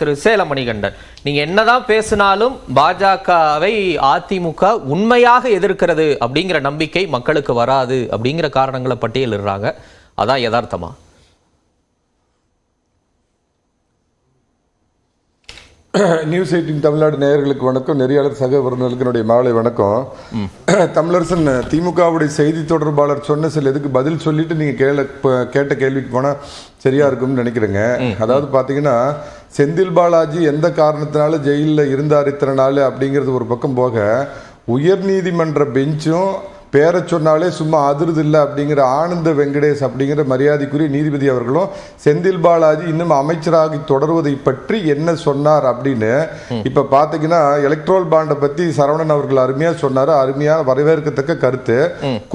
திரு சேலமணிகண்டன். நீங்க என்னதான் பேசினாலும் பாஜகவை அதிமுக உண்மையாக எதிர்க்கிறது அப்படிங்கிற நம்பிக்கை மக்களுக்கு வராது அப்படிங்கிற காரணங்களை பட்டியலிடுறாங்க. அதான் யதார்த்தமா? நியூஸ் எயிட்டின் தமிழ்நாடு நேயர்களுக்கு வணக்கம். நெறியாளர் சக விருந்தினருக்கு என்னுடைய மாலை வணக்கம். தமிழரசன் திமுகவுடைய செய்தி தொடர்பாளர் சொன்ன சில இதுக்கு பதில் சொல்லிட்டு நீங்க கேள கேட்ட கேள்விக்கு போனா சரியா இருக்கும்னு நினைக்கிறேங்க. அதாவது பாத்தீங்கன்னா செந்தில் பாலாஜி எந்த காரணத்தினால ஜெயிலில் இருந்தார் இத்தனை நாள் அப்படிங்கிறது ஒரு பக்கம் போக உயர்நீதிமன்ற பெஞ்சும் பேரை சொன்னாலே சும்மா அதிருது இல்லை அப்படிங்கிற ஆனந்த வெங்கடேஷ் அப்படிங்கிற மரியாதைக்குரிய நீதிபதி அவர்களும் செந்தில் பாலாஜி இன்னும் அமைச்சராகி தொடர்வதை பற்றி என்ன சொன்னார் அப்படின்னு இப்ப பாத்தீங்கன்னா எலக்ட்ரோல் பாண்டை பத்தி சரவணன் அவர்கள் அருமையா சொன்னாரு. அருமையா வரவேற்கத்தக்க கருத்து.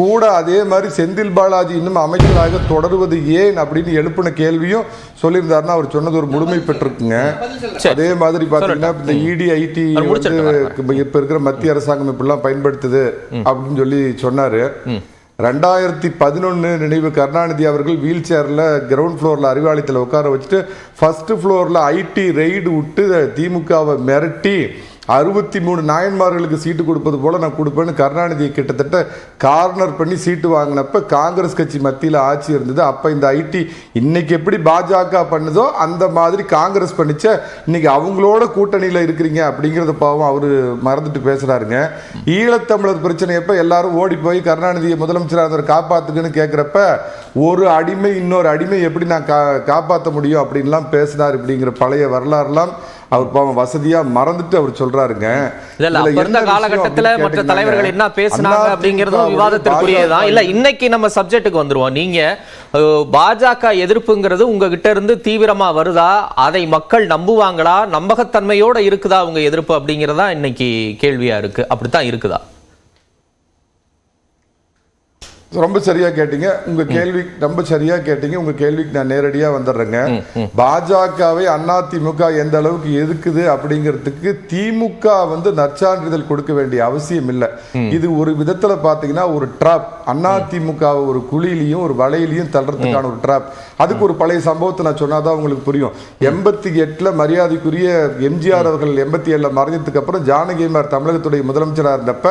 கூட அதே மாதிரி செந்தில் பாலாஜி இன்னும் அமைச்சராக தொடருவது ஏன் அப்படின்னு எழுப்பின கேள்வியும் சொல்லியிருந்தாருன்னா அவர் சொன்னது ஒரு முழுமை பெற்றிருக்குங்க. அதே மாதிரி பாத்தீங்கன்னா இந்த இடி ஐடி அவர் முடிச்சிட்டு வரேன். இப்ப இப்ப இருக்கிற மத்திய அரசாங்கம் இப்படிலாம் பயன்படுத்துது அப்படின்னு சொல்லி சொன்னாரு. ரெண்டாயிரத்தி பதினொன்னு நினைவு கருணாநிதி அவர்கள் வீல் சேர்ல கிரவுண்ட் ஃப்ளோர்ல அறிவாலயத்தில் உட்கார வச்சுட்டு ஃபர்ஸ்ட் ஃப்ளோர்ல ஐடி ரெய்டு விட்டு திமுகவை மிரட்டி அறுபத்தி மூணு நாயன்மார்களுக்கு சீட்டு கொடுப்பது போல நான் கொடுப்பேன்னு கருணாநிதியை கிட்டத்தட்ட கார்னர் பண்ணி சீட்டு வாங்கினப்ப காங்கிரஸ் கட்சி மத்தியில் ஆட்சி இருந்தது. அப்போ இந்த ஐடி இன்னைக்கு எப்படி பாஜக பண்ணுதோ அந்த மாதிரி காங்கிரஸ் பண்ணிச்ச இன்னைக்கு அவங்களோட கூட்டணியில் இருக்கிறீங்க அப்படிங்கிறத பாவம் அவர் மறந்துட்டு பேசுகிறாருங்க ஈழத்தமிழர் பிரச்சனை எப்போ எல்லாரும் ஓடி போய் கருணாநிதியை முதலமைச்சராக இருந்தவர் காப்பாத்துக்குன்னு கேட்குறப்ப ஒரு அடிமை இன்னொரு அடிமை எப்படி நான் கா காப்பாற்ற முடியும் அப்படின்லாம் பேசினார் இப்படிங்கிற பழைய வரலாறுலாம் அவர் பாவம் வசதியாக மறந்துட்டு அவர் சொல்றாருங்க. இல்ல அப்ப இருந்த காலகட்டத்துல மற்ற தலைவர்கள் என்ன பேசுனாங்க அப்படிங்கறதும் விவாதத்திற்குரியதுதான் இல்ல இன்னைக்கு நம்ம சப்ஜெக்ட்டுக்கு வந்துருவோம். நீங்க பாஜக எதிர்ப்புங்கிறது உங்ககிட்ட இருந்து தீவிரமா வருதா? அதை மக்கள் நம்புவாங்களா? நம்பகத்தன்மையோட இருக்குதா உங்க எதிர்ப்பு அப்படிங்கறதா இன்னைக்கு கேள்வியா இருக்கு. அப்படித்தான் இருக்குதா? ரொம்ப சரியா கேட்டீங்க. உங்க கேள்வி ரொம்ப சரியா கேட்டீங்க. உங்க கேள்விக்கு நான் நேரடியா வந்துடுறேங்க. பாஜகவை அதிமுக எந்த அளவுக்கு எதுக்குது அப்படிங்கிறதுக்கு திமுக வந்து நற்சான்றிதழ் கொடுக்க வேண்டிய அவசியம் இல்லை. இது ஒரு விதத்துல பாத்தீங்கன்னா ஒரு ட்ராப் அதிமுக ஒரு குழியிலையும் ஒரு வலையிலையும் தள்ளுறதுக்கான ஒரு ட்ராப் அதுக்கு ஒரு பழைய சம்பவத்தை நான் சொன்னாதான் உங்களுக்கு புரியும். எண்பத்தி எட்டுல மரியாதைக்குரிய எம்ஜிஆர் அவர்கள் எண்பத்தி ஏழுல மறைஞ்சதுக்கு அப்புறம் ஜானகிமார் தமிழகத்துடைய முதலமைச்சராக இருந்தப்ப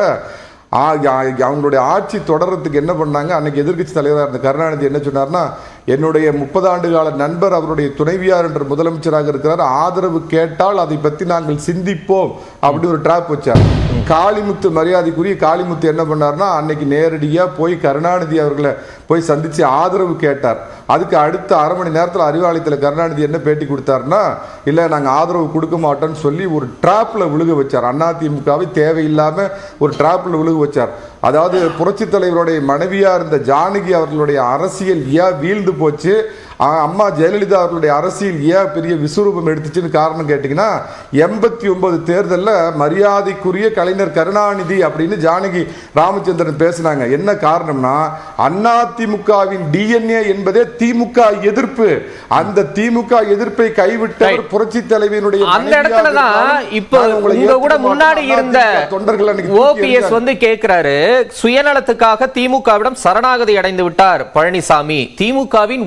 அவங்களுடைய ஆட்சி தொடர்றதுக்கு என்ன பண்ணாங்க? அன்னைக்கு எதிர்க்கட்சி தலைவராக இருந்த கருணாநிதி என்ன சொன்னார்னா என்னுடைய முப்பது ஆண்டு கால நண்பர் அவருடைய துணைவியார் என்ற முதலமைச்சராக இருக்கிறார். ஆதரவு கேட்டால் அதை பத்தி நாங்கள் சிந்திப்போம் அப்படி ஒரு டிராப் வச்சார். காளிமுத்து மரியாதைக்குரிய காளிமுத்து என்ன பண்ணார்னா அன்னைக்கு நேரடியாக போய் கருணாநிதி அவர்களை போய் சந்திச்சு ஆதரவு கேட்டார். அதுக்கு அடுத்த அரை மணி நேரத்தில் அறிவாலயத்தில் கருணாநிதி என்ன பேட்டி கொடுத்தாருன்னா இல்லை நாங்கள் ஆதரவு கொடுக்க மாட்டோம்னு சொல்லி ஒரு டிராப்ல விழுக வச்சார். அதிமுகவை தேவையில்லாமல் ஒரு ட்ராப்பில் விழுக வச்சார். அதாவது புரட்சி தலைவருடைய மனைவியா இருந்த ஜானகி அவர்களுடைய அரசியல் ஏன் வீழ்ந்து போச்சு? அம்மா ஜெயலலிதா அவர்களுடைய அரசியல் ஏன் பெரிய விஸ்வரூபம் எடுத்துச்சுன்னு காரணம் கேட்டிங்கன்னா எண்பத்தி ஒன்பது தேர்தலில் மரியாதைக்குரிய கலைஞர் கருணாநிதி அப்படின்னு ஜானகி ராமச்சந்திரன் பேசினாங்க என்ன காரணம்னா அதிமுகவின் டிஎன்ஏ என்பதே திமுக எதிர்ப்பு அந்த திமுக எதிர்ப்பை கைவிட்டவர். புரட்சி தலைவியினுடைய அந்த இடத்துல தான் இப்ப உங்க கூட முன்னாடி. இருந்த தொண்டர்கள் ஓபிஎஸ். வந்து கேட்கிறாரு சுயநலத்துக்காக திமுகவிடம் சரணாகதி அடைந்து விட்டார் பழனிசாமி திமுகவின்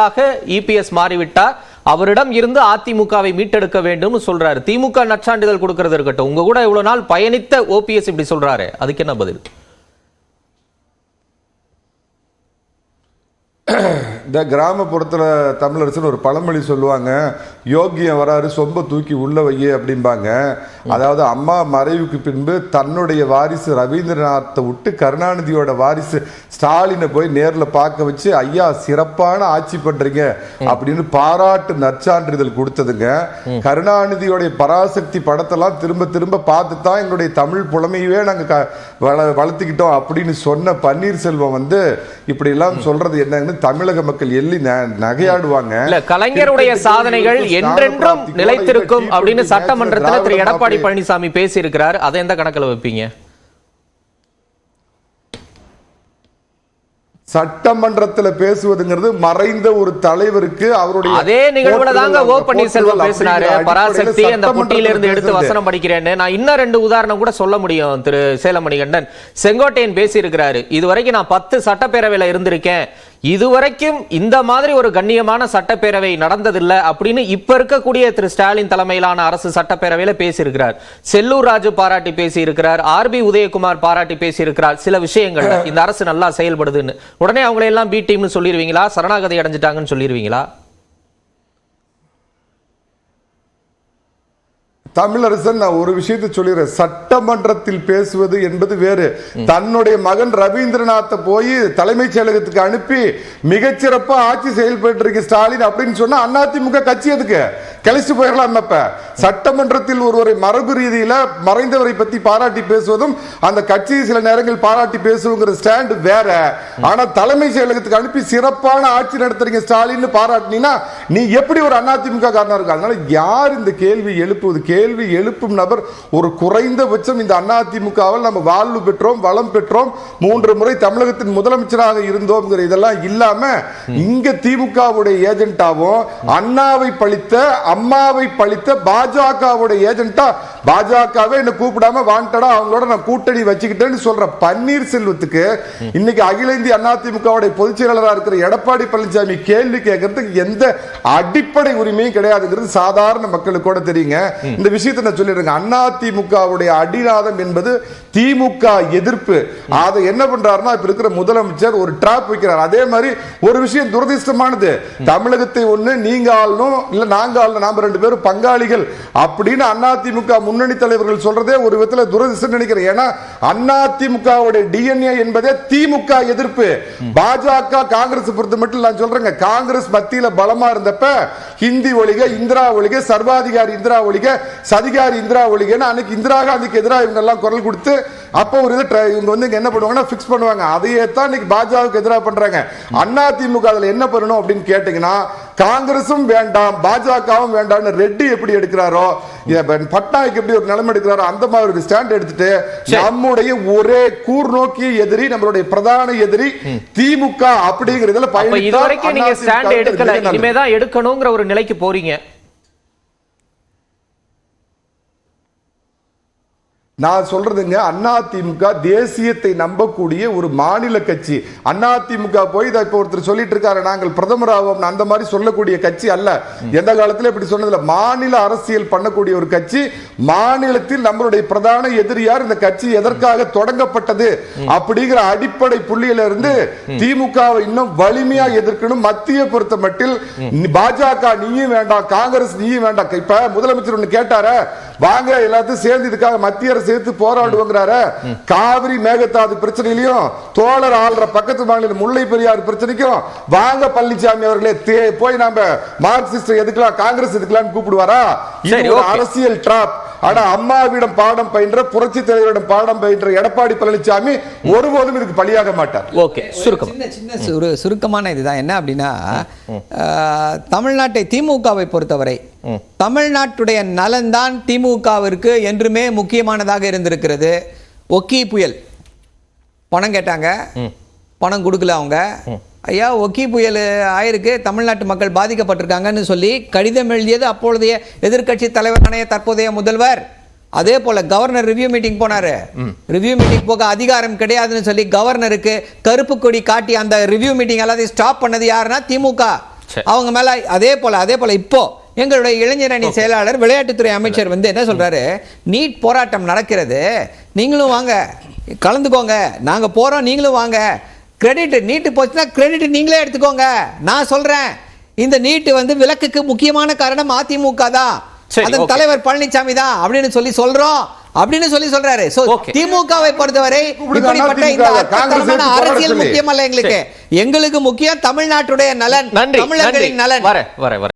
ஊதுகுடலாக இபிஎஸ் மாறிவிட்டார். அவரிடம் இருந்து அதிமுகவை மீட்டெடுக்க வேண்டும் சொல்றாரு. திமுக நற்சான்றிதழ் கொடுக்கறது இருக்கட்டும். உங்க கூட இவ்வளவு நாள் பயணித்த ஓபிஎஸ் இப்படி சொல்றாரு. அதுக்கு என்ன பதில்? இந்த கிராமப்புறத்தில் தமிழரசன் ஒரு பழமொழி சொல்லுவாங்க யோகியம் வராரு சொம்ப தூக்கி உள்ள வையே அப்படிம்பாங்க. அதாவது அம்மா மறைவுக்கு பின்பு தன்னுடைய வாரிசு ரவீந்திரநாத்தை விட்டு கருணாநிதியோட வாரிசு ஸ்டாலினை போய் நேரில் பார்க்க வச்சு ஐயா சிறப்பான ஆட்சி பண்றீங்க அப்படின்னு பாராட்டு நற்சான்றிதழ் கொடுத்ததுங்க. கருணாநிதியோடைய பராசக்தி படத்தெல்லாம் திரும்ப திரும்ப பார்த்து தான் எங்களுடைய தமிழ் புலமையவே நாங்கள் க- வள- வளர்த்துக்கிட்டோம் அப்படின்னு சொன்ன பன்னீர்செல்வம் வந்து இப்படி எல்லாம் சொல்றது என்னன்னு தமிழக மக்கள் எள்ளி நகையாடுவாங்க. இல்ல கலைஞருடைய சாதனைகள் என்றென்றும் நிலைத்திருக்கும் அப்படின்னு சட்டமன்றத்துல திரு எடப்பாடி பழனிசாமி பேசி இருக்கிறார் அதை எந்த கணக்குல வைப்பீங்க? சட்டமன்றத்துல பேசுவதுங்கிறது மறைந்த ஒரு தலைவருக்கு அவருடைய அதே நிகழ்வுல தாங்க ஓ பன்னீர்செல்வம் பேசினாரு. பராசக்தி அந்த பொட்டியில இருந்து எடுத்து வசனம் படிக்கிறேன்னு நான் இன்னும் ரெண்டு உதாரணம் கூட சொல்ல முடியும் திரு சேலமணிகண்டன். செங்கோட்டையன் பேசி இருக்கிறாரு இது வரைக்கும் நான் பத்து சட்டப்பேரவையில இருந்திருக்கேன். இதுவரைக்கும் இந்த மாதிரி ஒரு கண்ணியமான சட்டப்பேரவை நடந்ததில்லை அப்படின்னு இப்ப இருக்கக்கூடிய திரு ஸ்டாலின் தலைமையிலான அரசு சட்டப்பேரவையில பேசியிருக்கிறார். செல்லூர் ராஜு பாராட்டி பேசியிருக்கிறார். ஆர் பி உதயகுமார் பாராட்டி பேசியிருக்கிறார். சில விஷயங்கள் இந்த அரசு நல்லா செயல்படுதுன்னு. உடனே அவங்களை எல்லாம் பி டீம்னு சொல்லிடுவீங்களா? சரணாகதி அடைஞ்சிட்டாங்கன்னு சொல்லிடுவீங்களா? தமிழரசன் நான் ஒரு விஷயத்தை சொல்லிடுறேன். சட்டமன்றத்தில் பேசுவது என்பது வேறு. தன்னுடைய மகன் ரவீந்திரநாத்தை போய் தலைமைச் செயலகத்துக்கு அனுப்பி மிகச்சிறப்பா ஆட்சி செயல்பட்டு இருக்கு ஸ்டாலின் அப்படின்னு சொன்னா அதிமுக கட்சி எதுக்கு? கழிச்சு போயிடலாம் அப்ப. சட்டமன்றத்தில் ஒருவரை மரபு ரீதியில மறைந்தவரை பத்தி பாராட்டி பேசுவதும் அந்த கட்சியை சில நேரங்கள் பாராட்டி பேசுவோங்கிற ஸ்டாண்ட் வேற. ஆனா தலைமை செயலகத்துக்கு அனுப்பி சிறப்பான ஆட்சி நடத்துறீங்க ஸ்டாலின் பாராட்டினீங்கன்னா நீ எப்படி ஒரு அதிமுக காரணம் இருக்கு? அதனால யார் இந்த கேள்வி எழுப்புவது? கேள்வி எழுப்பும் நபர் ஒரு குறைந்தபட்சம் இந்த அதிமுகவில் நம்ம வாழ்வு பெற்றோம் வளம் பெற்றோம் மூன்று முறை தமிழகத்தின் முதலமைச்சராக இருந்தோம்ங்கிற இதெல்லாம் இல்லாம இங்க திமுகவுடைய ஏஜென்டாவும் அண்ணாவை பழித்த அம்மாவை பழித்த பாஜகவுடைய ஏஜென்ட்டா? பாஜகவே என்ன கூப்பிடாம வாண்டடா அவங்களோட நான் கூட்டணி வச்சுக்கிட்டேன்னு சொல்ற பன்னீர்செல்வத்துக்கு இன்னைக்கு அகில இந்திய அதிமுகவுடைய பொதுச் செயலாளராக இருக்கிற எடப்பாடி பழனிசாமி கேள்வி கேட்கறதுக்கு எந்த அடிப்படை உரிமையும் கிடையாதுங்கிறது சாதாரண மக்களுக்கு கூட தெரியுங்க. இந்த விஷயத்தை நான் சொல்லிடுறேங்க. அதிமுகவுடைய அடிநாதம் என்பது திமுக எதிர்ப்பு. அதை என்ன பண்றாருன்னா இப்ப இருக்கிற முதலமைச்சர் ஒரு டிராப் வைக்கிறார். அதே மாதிரி ஒரு விஷயம் துரதிர்ஷ்டமானது. தமிழகத்தை ஒண்ணு நீங்க ஆளணும் இல்ல நாங்க ஆளணும் நாம ரெண்டு பேரும் பங்காளிகள் அப்படின்னு அதிமுக முன்னணி தலைவர்கள் சொல்றதே ஒரு விதத்துல துரதிசம் நினைக்கிறேன். ஏன்னா அதிமுகவுடைய டிஎன்ஏ என்பதே திமுக எதிர்ப்பு. பாஜக காங்கிரஸ் பொறுத்த மட்டும் நான் சொல்றேங்க. காங்கிரஸ் மத்தியில பலமா இருந்தப்ப ஹிந்தி ஒழிக இந்திரா ஒழிக சர்வாதிகாரி இந்திரா ஒழிக சதிகாரி இந்திரா ஒழிகன்னு அன்னைக்கு இந்திரா காந்திக்கு எதிராக இவங்க எல்லாம் குரல் கொடுத்து அப்போ ஒரு இது இவங்க வந்து இங்க என்ன பண்ணுவாங்கன்னா ஃபிக்ஸ் பண்ணுவாங்க. அதையே தான் இன்னைக்கு பாஜகவுக்கு எதிராக பண்றாங்க. அண்ணா திமுக அதுல என்ன பண்ணணும் அப்படின்னு கேட்டீங்கன்னா காங்கிரசும் வேண்டாம் பாஜகவும் வேண்டாம்னு ரெட்டி எப்படி எடுக்கிறாரோ பட்நாயக் எப்படி ஒரு நிலைமை எடுக்கிறாரோ அந்த மாதிரி ஒரு ஸ்டாண்ட் எடுத்துட்டு நம்முடைய ஒரே கூர்நோக்கிய எதிரி நம்மளுடைய பிரதான எதிரி திமுக அப்படிங்கிறதுல அப்ப இது பயணித்தால் வரைக்கும் நீங்க ஸ்டாண்ட் க்கு எடுக்கல. இனிமேதான் எடுக்கணுங்கிற ஒரு நிலைக்கு போறீங்க. நான் சொல்றதுங்க அதிமுக தேசியத்தை நம்பக்கூடிய ஒரு மாநில கட்சி. அதிமுக போய் இதை ஒருத்தர் சொல்லிட்டு இருக்காரு நாங்கள் பிரதமர் ஆவோம் அந்த மாதிரி சொல்லக்கூடிய கட்சி அல்ல. எந்த காலத்துல இப்படி சொன்னதில்ல. மாநில அரசியல் பண்ணக்கூடிய ஒரு கட்சி மாநிலத்தில் நம்மளுடைய பிரதான எதிரியார் இந்த கட்சி எதற்காக தொடங்கப்பட்டது? அப்படிங்கிற அடிப்படை புள்ளியில இருந்து திமுகவை இன்னும் வலிமையா எதிர்க்கணும். மத்திய பொறுத்த மட்டில் பாஜக நீயும் வேண்டாம் காங்கிரஸ் நீயும் வேண்டாம். இப்ப முதலமைச்சர் ஒன்று கேட்டார? வாங்க எல்லாத்தையும் சேர்ந்து இதுக்காக மத்திய அரசு சேர்த்து போராடுவோங்கிறாரு. காவிரி மேகதாது பிரச்சனையிலையும் தோழர் ஆள்ற பக்கத்து மாநில முல்லை பெரியார் பிரச்சனைக்கும் வாங்க பழனிசாமி அவர்களே போய் நாம மார்க்சிஸ்ட் எதுக்கலாம் காங்கிரஸ் எதுக்கலாம்னு கூப்பிடுவாரா. அரசியல் டிராப். ஆனா அம்மாவிடம் பாடம் பயின்ற புரட்சி தலைவரிடம் பாடம் பயின்ற எடப்பாடி பழனிசாமி ஒருபோதும் இதுக்கு பலியாக மாட்டார். ஓகே சுருக்கம். சின்ன ஒரு சுருக்கமான இதுதான். என்ன அப்படின்னா தமிழ்நாட்டை திமுகவை பொறுத்தவரை தமிழ்நாட்டுடைய நலன்தான் திமுகவிற்கு என்றுமே முக்கியமானதாக இருந்திருக்கிறது. ஒக்கி புயல். பணம் கேட்டாங்க. பணம் கொடுக்கல அவங்க. ஐயா ஒக்கி புயல் ஆயிருக்கு. தமிழ்நாட்டு மக்கள் பாதிக்கப்பட்டிருக்காங்கன்னு சொல்லி கடிதம் எழுதியது அப்பொழுதைய எதிர்க்கட்சி தலைவரான தற்போதைய முதல்வர். அதே போல கவர்னர் ரிவ்யூ மீட்டிங் போனாரு. ரிவ்யூ மீட்டிங் போக அதிகாரம் கிடையாதுன்னு சொல்லி கவர்னருக்கு கருப்பு கொடி காட்டி அந்த ரிவ்யூ மீட்டிங் எல்லாத்தையும் ஸ்டாப் பண்ணது யாருன்னா திமுக. அவங்க மேல அதே போல அதே போல இப்போ எங்களுடைய இளைஞர் அணி செயலாளர் விளையாட்டுத்துறை அமைச்சர் வந்து என்ன சொல்றாரு? நீட் போராட்டம் நடக்கிறது. நீங்களும் வாங்க. கலந்துக்கோங்க. நாங்க போறோம் நீங்களும் வாங்க. கிரெடிட் நீட்டு போச்சுன்னா கிரெடிட் நீங்களே எடுத்துக்கோங்க. நான் சொல்றேன். இந்த நீட்டு வந்து விலக்குக்கு முக்கியமான காரணம் அதிமுக தான். அதன். தலைவர் பழனிசாமி தான் அப்படின்னு சொல்லி சொல்றோம். அப்படின்னு சொல்லி சொல்றாரு. திமுகவை பொறுத்தவரை இப்படிப்பட்ட இந்த அரசியல் சொல்லி. முக்கியமல்ல எங்களுக்கு. எங்களுக்கு முக்கியம் தமிழ்நாட்டுடைய நலன் தமிழர்களின் நலன். வர வர வர